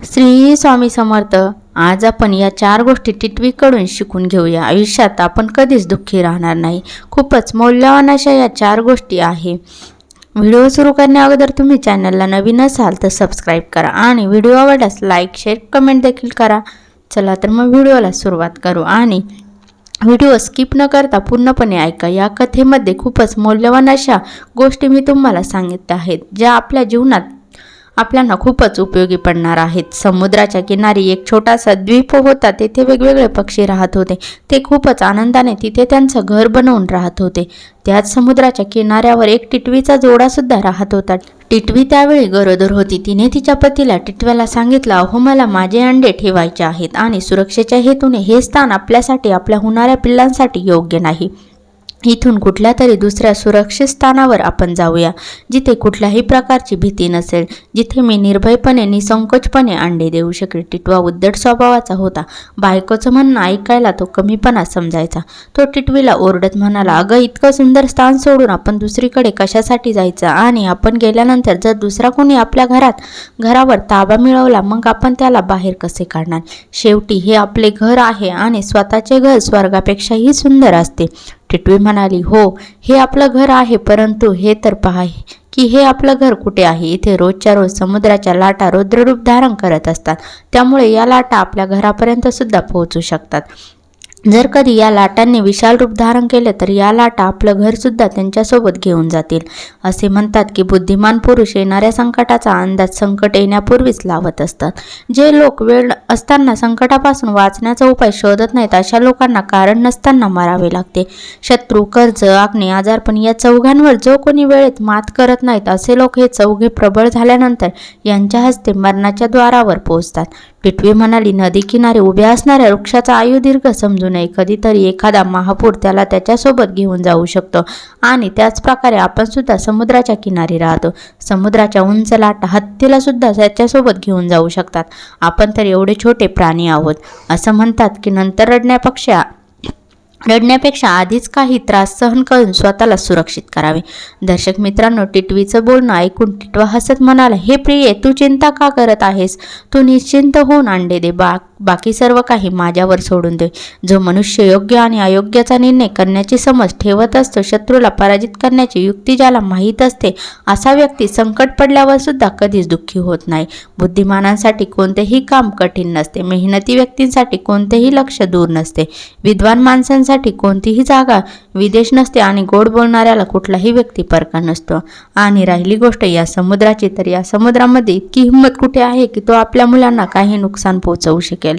श्री स्वामी समर्थ आज आपण या चार गोष्टी टिटवीकडून शिकून घेऊया. आयुष्यात आपण कधीच दुःखी राहणार नाही. खूपच मौल्यवान अशा या चार गोष्टी आहे. व्हिडिओ सुरू करण्या अगोदर तुम्ही चॅनलला नवीन असाल तर सबस्क्राईब करा आणि व्हिडिओ आवडल्यास लाईक शेअर कमेंट देखील करा. चला तर मग व्हिडिओला सुरुवात करू आणि व्हिडिओ स्किप न करता पूर्णपणे ऐका. या कथेमध्ये खूपच मौल्यवान अशा गोष्टी मी तुम्हाला सांगितल्या आहेत ज्या आपल्या जीवनात आपल्याला खूपच उपयोगी पडणार आहेत. समुद्राच्या किनारी एक छोटासा द्वीप होता तेथे वेगवेगळे पक्षी राहत होते. ते खूपच आनंदाने तिथे त्यांचं घर बनवून राहत होते. त्याच समुद्राच्या किनाऱ्यावर एक टिटवीचा जोडा सुद्धा राहत होता. टिटवी त्यावेळी गरोदर होती. तिने तिच्या पतीला टिटव्याला सांगितलं अहो मला माझे अंडे ठेवायचे आहेत आणि सुरक्षेच्या हेतूने हे स्थान आपल्यासाठी आपल्या होणाऱ्या पिल्लांसाठी योग्य नाही. इथून कुठल्या तरी दुसऱ्या सुरक्षित स्थानावर आपण जाऊया जिथे कुठल्याही प्रकारची भीती नसेल जिथे मी निर्भयपणे निसंकोचपणे अंडे देऊ शकेल. टिटवा उद्धट स्वभावाचा होता. बायकोचं म्हणणं ऐकायला तो कमीपणा समजायचा. तो टिटवीला ओरडत म्हणाला अगं इतकं सुंदर स्थान सोडून आपण दुसरीकडे कशासाठी जायचं? आणि आपण गेल्यानंतर जर दुसरा कोणी आपल्या घरात घरावर ताबा मिळवला मग आपण त्याला बाहेर कसे काढणार? शेवटी हे आपले घर आहे आणि स्वतःचे घर स्वर्गापेक्षाही सुंदर असते. टिटवी म्हणाली हो हे आपलं घर आहे परंतु हे तर पहा की हे आपलं घर कुठे आहे? इथे रोजच्या रोज समुद्राच्या लाटा रौद्ररूप धारण करत असतात. त्यामुळे या लाटा आपल्या घरापर्यंत सुद्धा पोहोचू शकतात. जर कधी या लाटांनी विशाल रूप धारण केले तर या लाटा आपलं घरसुद्धा त्यांच्यासोबत घेऊन जातील. असे म्हणतात की बुद्धिमान पुरुष येणाऱ्या संकटाचा अंदाज संकट येण्यापूर्वीच लावत असतात. जे लोक वेळ असताना संकटापासून वाचण्याचा उपाय शोधत नाहीत अशा लोकांना कारण नसताना मारावे लागते. शत्रू कर्ज आग्ने आजारपण या चौघांवर जो कोणी वेळेत मात करत नाहीत असे लोक हे चौघे प्रबळ झाल्यानंतर यांच्या हस्ते मरणाच्या द्वारावर पोहोचतात. टिटवी म्हणाली नदी किनारी उभ्या असणाऱ्या वृक्षाचा आयु दीर्घ समजू नये. कधीतरी एखादा महापूर त्याला त्याच्यासोबत घेऊन जाऊ शकतो आणि त्याच प्रकारे आपण सुद्धा समुद्राच्या किनारी राहतो. समुद्राच्या उंच लाटा हत्तीला सुद्धा त्याच्यासोबत घेऊन जाऊ शकतात. आपण तर एवढे छोटे प्राणी आहोत. असं म्हणतात की नंतर रडण्यापेक्षा लढण्यापेक्षा आधीच काही त्रास सहन करून स्वतःला सुरक्षित करावे. दर्शक मित्रांनो टिटवीचं बोलणं ऐकून टिटवा हसत म्हणाला हे प्रिये तू चिंता का करत आहेस? तू निश्चिंत होऊन अंडे दे बा बाकी सर्व काही माझ्यावर सोडून दे जो मनुष्य योग्य आणि अयोग्याचा निर्णय करण्याची समज ठेवत असतो शत्रूला पराजित करण्याची युक्ती ज्याला माहीत असते असा व्यक्ती संकट पडल्यावर सुद्धा कधीच दुःखी होत नाही. बुद्धिमानांसाठी कोणतेही काम कठीण नसते. मेहनती व्यक्तींसाठी कोणतेही लक्ष दूर नसते. विद्वान माणसांसाठी कोणतीही जागा विदेश नसते आणि गोड बोलणाऱ्याला कुठलाही व्यक्ती परका नसतो. आणि राहिली गोष्ट या समुद्राची तर या समुद्रामध्ये इतकी हिंमत कुठे आहे की तो आपल्या मुलांना काही नुकसान पोहोचवू शकेल? বিকেল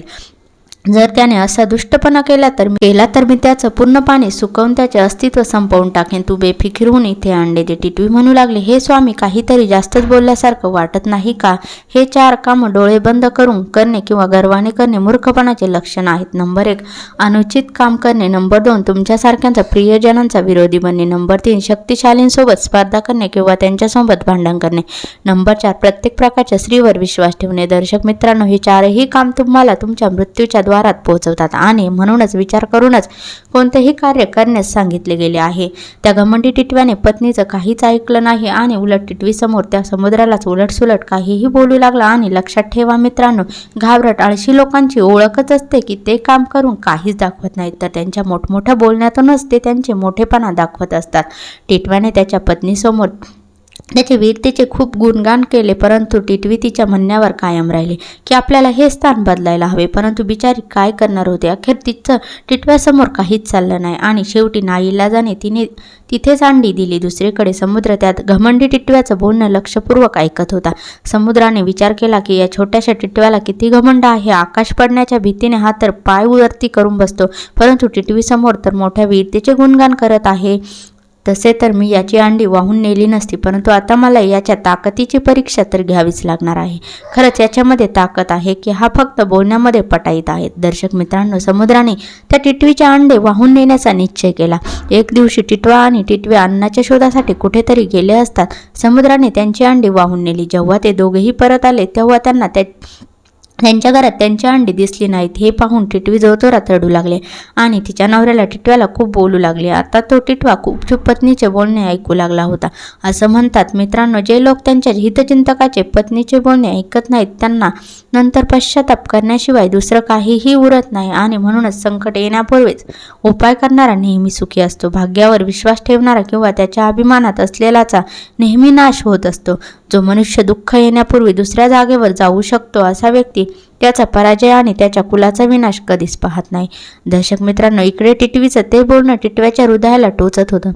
जर त्याने असा दुष्टपणा केला तर केला तर मी त्याचं पूर्ण पाणी सुकवून त्याचे अस्तित्व संपवून टाकेन. तू बेफिकीर होऊन इथे अंडे दे टिटवी म्हणू लागले. हे स्वामी काहीतरी जास्तच बोलल्यासारखं वाटत नाही का? हे चार कामं डोळे बंद करून करणे किंवा गर्वाने करणे मूर्खपणाचे लक्षण आहेत. नंबर एक अनुचित काम करणे. नंबर दोन तुमच्यासारख्यांचा प्रियजनांचा विरोधी बनणे. नंबर तीन शक्तिशालींसोबत स्पर्धा करणे किंवा त्यांच्यासोबत भांडण करणे. नंबर चार प्रत्येक प्रकारच्या स्त्रीवर विश्वास ठेवणे. दर्शक मित्रांनो हे चारही काम तुम्हाला तुमच्या मृत्यूच्या द्वारात पोहोचवतात आणि म्हणूनच विचार करूनच कोणतेही कार्य करण्यास सांगितले गेले आहे. त्या घमंडी टिटव्याने पत्नीचं काहीच ऐकलं नाही आणि उलट टिटवीसमोर त्या समुद्रालाच उलटसुलट काहीही बोलू लागला आणि लक्षात ठेवा मित्रांनो घाबरट आळशी लोकांची ओळखच असते की ते काम करून काहीच दाखवत नाहीत. तर त्यांच्या मोठमोठ्या बोलण्यातूनच ते त्यांचे मोठेपणा दाखवत असतात. टिटव्याने त्याच्या पत्नीसमोर त्याचे वीरतेचे खूप गुणगान केले परंतु टिटवी तिच्या म्हणण्यावर कायम राहिली की आपल्याला हे स्थान बदलायला हवे परंतु बिचारी काय करणार होते? अखेर तिचं टिटव्यासमोर काहीच चाललं नाही आणि शेवटी नाईलाजाने तिने तिथेच अंडी दिली. दुसरीकडे समुद्र त्यात घमंडी टिटव्याचं बोलणं लक्षपूर्वक ऐकत होता. समुद्राने विचार केला की या छोट्याशा टिटव्याला किती घमंड आहे? आकाश पडण्याच्या भीतीने हा तर पाय वरती करून बसतो परंतु टिटवीसमोर तर मोठ्या वीरतेचे गुणगान करत आहे. तसे तर मी याची अंडी वाहून नेली नसती परंतु आता मला याच्या ताकदीची परीक्षा तर घ्यावीच लागणार आहे. खरंच याच्यामध्ये ताकद आहे की हा फक्त बोलण्यामध्ये पटाईत आहे. दर्शक मित्रांनो समुद्राने त्या टिटवीचे अंडे वाहून नेण्याचा निश्चय केला. एक दिवशी टिटवा आणि टिटवे अन्नाच्या शोधासाठी कुठेतरी गेले असतात. समुद्राने त्यांची अंडी वाहून नेली. जेव्हा ते दोघेही परत आले तेव्हा त्यांना त्या त्यांच्या घरात त्यांची अंडी दिसली नाहीत. हे पाहून टिटवी जोरजोरात रडू लागले आणि तिच्या नवऱ्याला टिटव्याला खूप बोलू लागले. आता तो टिटवा खूप चुप पत्नीचे बोलणे ऐकू लागला होता. असं म्हणतात मित्रांनो जे लोक त्यांच्या हितचिंतकाचे पत्नीचे बोलणे ऐकत नाहीत त्यांना नंतर पश्चाताप करण्याशिवाय दुसरं काहीही उरत नाही आणि म्हणूनच संकट येण्यापूर्वीच उपाय करणारा नेहमी सुखी असतो. भाग्यावर विश्वास ठेवणारा किंवा त्याच्या अभिमानात असलेलाचा नेहमी नाश होत असतो. जो मनुष्य दुःख येण्यापूर्वी दुसऱ्या जागेवर जाऊ शकतो असा व्यक्ती त्याचा पराजय आणि त्याच्या कुलाचा विनाश कधीच पाहत नाही. दर्शक मित्रांनो इकडे टिटवीचं ते बोलणं टिटव्याच्या हृदयाला टोचत होतं.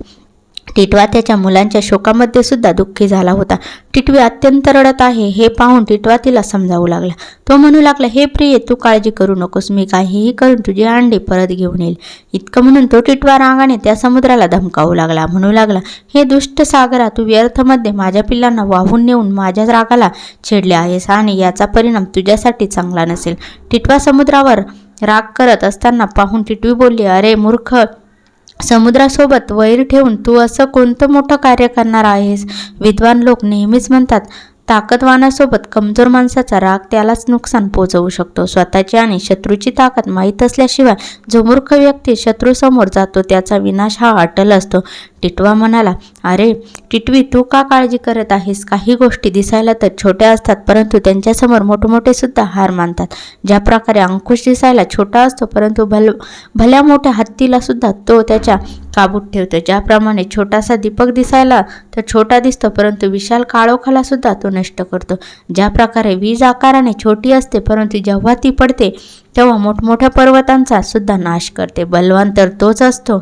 टिटवा त्याच्या मुलांच्या शोकामध्ये सुद्धा दुःखी झाला होता. टिटवी अत्यंत रडत आहे हे पाहून टिटवा तिला समजावू लागला. तो म्हणू लागला हे प्रिय तू काळजी करू नकोस मी काहीही करून तुझे अंडी परत घेऊन येईल. इतकं म्हणून तो टिटवा रागाने त्या समुद्राला धमकावू लागला. म्हणू लागला हे दुष्ट सागरा तू व्यर्थमध्ये माझ्या पिल्लांना वाहून नेऊन माझ्या रागाला छेडले आहेस आणि याचा परिणाम तुझ्यासाठी चांगला नसेल. टिटवा समुद्रावर राग करत असताना पाहून टिटवी बोलली अरे मूर्ख समुद्रासोबत वैर ठेवून तू असं कोणतं मोठं कार्य करणार आहेस? विद्वान लोक नेहमीच म्हणतात ताकदवानासोबत कमजोर माणसाचा राग त्यालाच नुकसान पोहोचवू शकतो. स्वतःची आणि शत्रूची ताकद माहीत असल्याशिवाय जो मूर्ख व्यक्ती शत्रूसमोर जातो त्याचा विनाश हा अटल असतो. टिटवा म्हणाला अरे टिटवी तू का काळजी करत आहेस? काही गोष्टी दिसायला तर छोट्या असतात परंतु त्यांच्यासमोर मोठमोठे सुद्धा हार मानतात. ज्या प्रकारे अंकुश दिसायला छोटा असतो परंतु भल भल्या मोठ्या हत्तीला सुद्धा तो त्याच्या काबूत ठेवतो. ज्याप्रमाणे छोटासा दीपक दिसायला तर छोटा दिसतो परंतु विशाल काळोखाला सुद्धा तो नष्ट करतो. ज्या प्रकारे वीज आकाराने छोटी असते परंतु जेव्हा ती पडते तेव्हा मोठमोठ्या पर्वतांचा सुद्धा नाश करते. बलवान तर तोच असतो.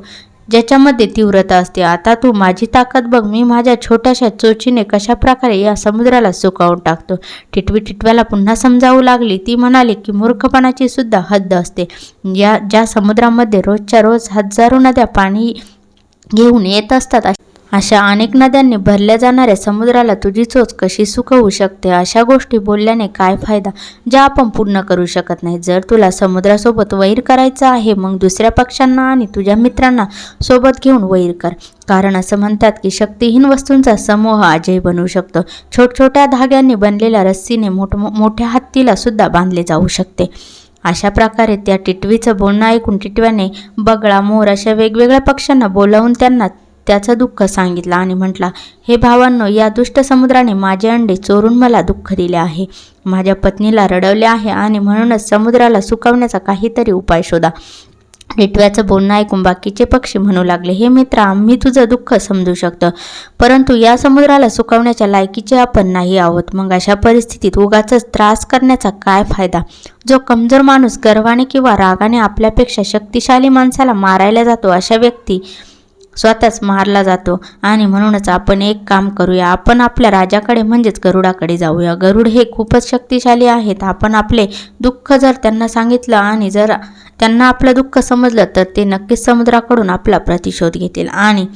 ज्याच्यामध्ये तीव्रता असते. आता तू माझी ताकद बघ. मी माझ्या छोट्याशा चोचीने कशा प्रकारे या समुद्राला सुकावून टाकतो? टिटवी टिटव्याला पुन्हा समजावू लागली. ती म्हणाली की मूर्खपणाची सुद्धा हद्द असते. या ज्या समुद्रामध्ये रोजच्या रोज हजारो नद्या पाणी घेऊन येत असतात अशा अनेक नद्यांनी भरल्या जाणाऱ्या समुद्राला तुझी चोच कशी सुखवू शकते? अशा गोष्टी बोलल्याने काय फायदा? ज्या आपण पूर्ण करू शकत नाही. जर तुला समुद्रासोबत वैर करायचं आहे मग दुसऱ्या पक्षांना आणि तुझ्या मित्रांना सोबत घेऊन वैर कर. कारण असं म्हणतात की शक्तिहीन वस्तूंचा समूह अजय बनवू शकतो. छोटछोट्या धाग्यांनी बनलेल्या रस्सीने मोठ मोठ्या हत्तीला सुद्धा बांधले जाऊ शकते. अशा प्रकारे त्या टिटवीचं बोलणं ऐकून टिटव्याने बगळा मोर अशा वेगवेगळ्या पक्ष्यांना बोलावून त्यांना त्याचं दुःख सांगितलं आणि म्हटला हे भावांनो या दुष्ट समुद्राने माझे अंडे चोरून मला दुःख दिले आहे. माझ्या पत्नीला रडवले आहे आणि म्हणूनच समुद्राला सुकवण्याचा काहीतरी उपाय शोधा. टिटव्याचं बोलणं ऐकून बाकीचे पक्षी म्हणू लागले हे मित्र आम्ही तुझं दुःख समजू शकतो परंतु या समुद्राला सुकवण्याच्या लायकीचे आपण नाही आहोत. मग अशा परिस्थितीत उगाच त्रास करण्याचा काय फायदा? जो कमजोर माणूस गर्वाने किंवा रागाने आपल्यापेक्षा शक्तिशाली माणसाला मारायला जातो अशा व्यक्ती स्वतःच मारला जातो. आणि म्हणूनच आपण एक काम करूया. आपण आपल्या राजाकडे म्हणजेच गरुडाकडे जाऊया. गरुड हे खूपच शक्तिशाली आहेत. आपण आपले दुःख जर त्यांना सांगितलं आणि जर त्यांना आपलं दुःख समजलं तर ते नक्कीच समुद्राकडून आपला प्रतिशोध घेतील. आणि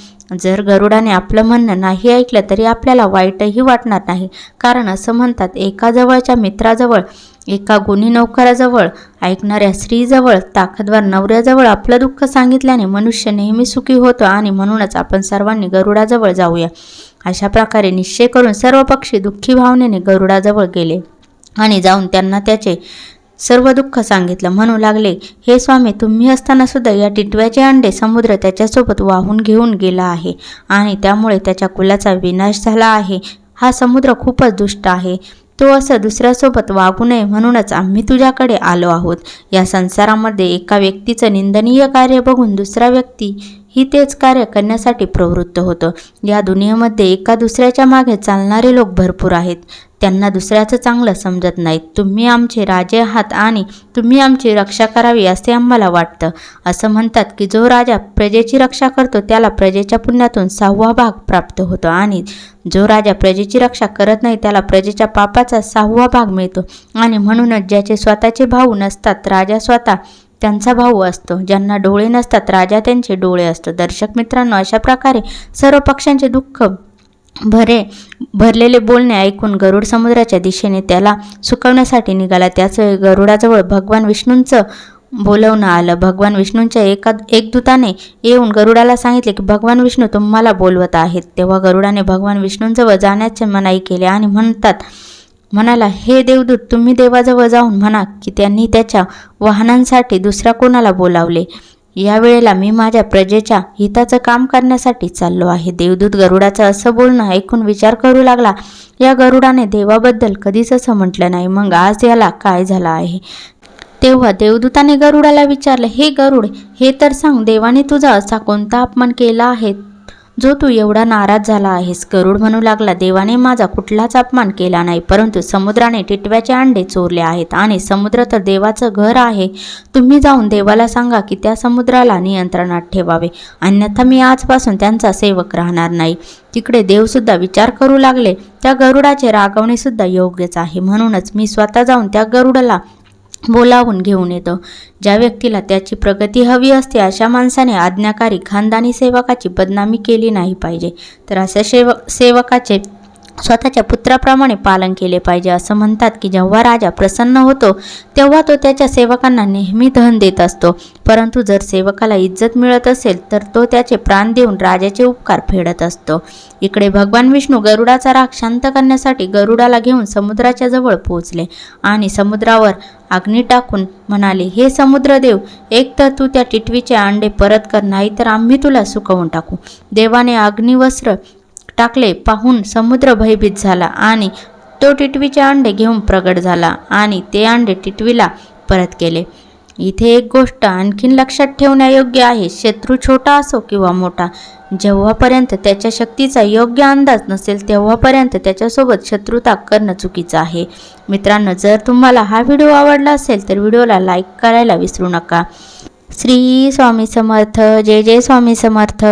जर गरुडाने आपलं म्हणणं नाही ऐकलं तरी आपल्याला वाईटही वाटणार नाही. कारण असं म्हणतात एका जवळच्या मित्राजवळ एका गुन्हे नौकराजवळ ऐकणाऱ्या स्त्रीजवळ ताकदवार नवऱ्याजवळ आपलं दुःख सांगितल्याने मनुष्य नेहमी सुखी होतो आणि म्हणूनच आपण सर्वांनी गरुडाजवळ जाऊया. अशा प्रकारे निश्चय करून सर्व पक्षी दुःखी भावनेने गरुडाजवळ गेले आणि जाऊन त्यांना त्याचे सर्व दुःख सांगितलं. म्हणू लागले हे स्वामी तुम्ही असताना सुद्धा या टिटव्याचे अंडे समुद्र त्याच्यासोबत वाहून घेऊन गेला आहे आणि त्यामुळे त्याच्या कुलाचा विनाश झाला आहे. हा समुद्र खूपच दुष्ट आहे. तो असं दुसऱ्यासोबत वागू नये म्हणूनच आम्ही तुझ्याकडे आलो आहोत. या संसारामध्ये एका व्यक्तीचं निंदनीय कार्य बघून दुसरा व्यक्ती ही तेच कार्य करण्यासाठी प्रवृत्त होतं. या दुनियेमध्ये एका दुसऱ्याच्या मागे चालणारे लोक भरपूर आहेत. त्यांना दुसऱ्याचं चांगलं समजत नाहीत. तुम्ही आमचे राजे आहात आणि तुम्ही आमची रक्षा करावी असे आम्हाला वाटतं. असं म्हणतात की जो राजा प्रजेची रक्षा करतो त्याला प्रजेच्या पुण्यातून सहावा भाग प्राप्त होतो आणि जो राजा प्रजेची रक्षा करत नाही त्याला प्रजेच्या पापाचा सहावा भाग मिळतो. आणि म्हणूनच ज्याचे स्वतःचे भाऊ नसतात राजा स्वतः त्यांचा भाऊ असतो ज्यांना डोळे नसतात राजा त्यांचे डोळे असतो. दर्शक मित्रांनो अशा प्रकारे सर्व पक्षांचे दुःख भरे भरलेले बोलणे ऐकून गरुड समुद्राच्या दिशेने त्याला सुकवण्यासाठी निघाला. त्याचवेळी गरुडाजवळ भगवान विष्णूंचं बोलवणं आलं. भगवान विष्णूंच्या एका एक दूताने येऊन गरुडाला सांगितले की भगवान विष्णू तुम्हाला बोलवत आहेत. तेव्हा गरुडाने भगवान विष्णूंजवळ जाण्याचे मनाई केले आणि म्हणतात म्हणाला हे देवदूत तुम्ही देवाजवळ जाऊन म्हणा की त्यांनी त्याच्या वाहनांसाठी दुसऱ्या कोणाला बोलावले. या वेळेला मी माझ्या प्रजेच्या हिताचं काम करण्यासाठी चाललो आहे. देवदूत गरुडाचं असं बोलणं ऐकून विचार करू लागला. या गरुडाने देवाबद्दल कधीच असं म्हटलं नाही. मग आज याला काय झालं आहे? तेव्हा देवदूताने गरुडाला विचारलं हे गरुड हे तर सांग देवाने तुझा असा कोणता अपमान केला आहे? जो तू एवढा नाराज झाला आहेस गरुड म्हणू लागला देवाने माझा कुठलाच अपमान केला नाही परंतु समुद्राने टिटव्याचे अंडे चोरले आहेत आणि समुद्र तर देवाचं घर आहे. तुम्ही जाऊन देवाला सांगा की त्या समुद्राला नियंत्रणात ठेवावे. अन्यथा मी आजपासून त्यांचा सेवक राहणार नाही. तिकडे देवसुद्धा विचार करू लागले. त्या गरुडाचे रागवणेसुद्धा योग्यच आहे. म्हणूनच मी स्वतः जाऊन त्या गरुडाला बोलावून घेऊन येतं. ज्या व्यक्तीला त्याची प्रगती हवी असते अशा माणसाने आज्ञाकारी खानदानी सेवकाची बदनामी केली नाही पाहिजे. तर अशा सेव सेवकाचे स्वतःच्या पुत्राप्रमाणे पालन केले पाहिजे असं म्हणतात की जेव्हा राजा प्रसन्न होतो तेव्हा तो त्याच्या सेवकांना नेहमी धन देत असतो. परंतु जर सेवकाला इज्जत मिळत असेल तर तो त्याचे प्राण देऊन राजाचे उपकार फेडत असतो. इकडे भगवान विष्णू गरुडाचा राग शांत करण्यासाठी गरुडाला घेऊन समुद्राच्या जवळ पोहोचले आणि समुद्रावर अग्नी टाकून म्हणाले हे समुद्रदेव एक तर तू त्या टिटवीचे अंडे परत कर नाही तर आम्ही तुला सुकवून टाकू. देवाने अग्निवस्त्र टाकले पाहून समुद्र भयभीत झाला आणि तो टिटवीचे अंडे घेऊन प्रगट झाला आणि ते अंडे टिटवीला परत केले. इथे एक गोष्ट आणखीन लक्षात ठेवण्यायोग्य आहे. शत्रू छोटा असो किंवा मोठा जेव्हापर्यंत त्याच्या शक्तीचा योग्य अंदाज नसेल तेव्हापर्यंत त्याच्यासोबत शत्रुता करणं चुकीचं आहे. मित्रांनो जर तुम्हाला हा व्हिडिओ आवडला असेल तर व्हिडिओला लाईक करायला विसरू नका. श्री स्वामी समर्थ. जय जय स्वामी समर्थ.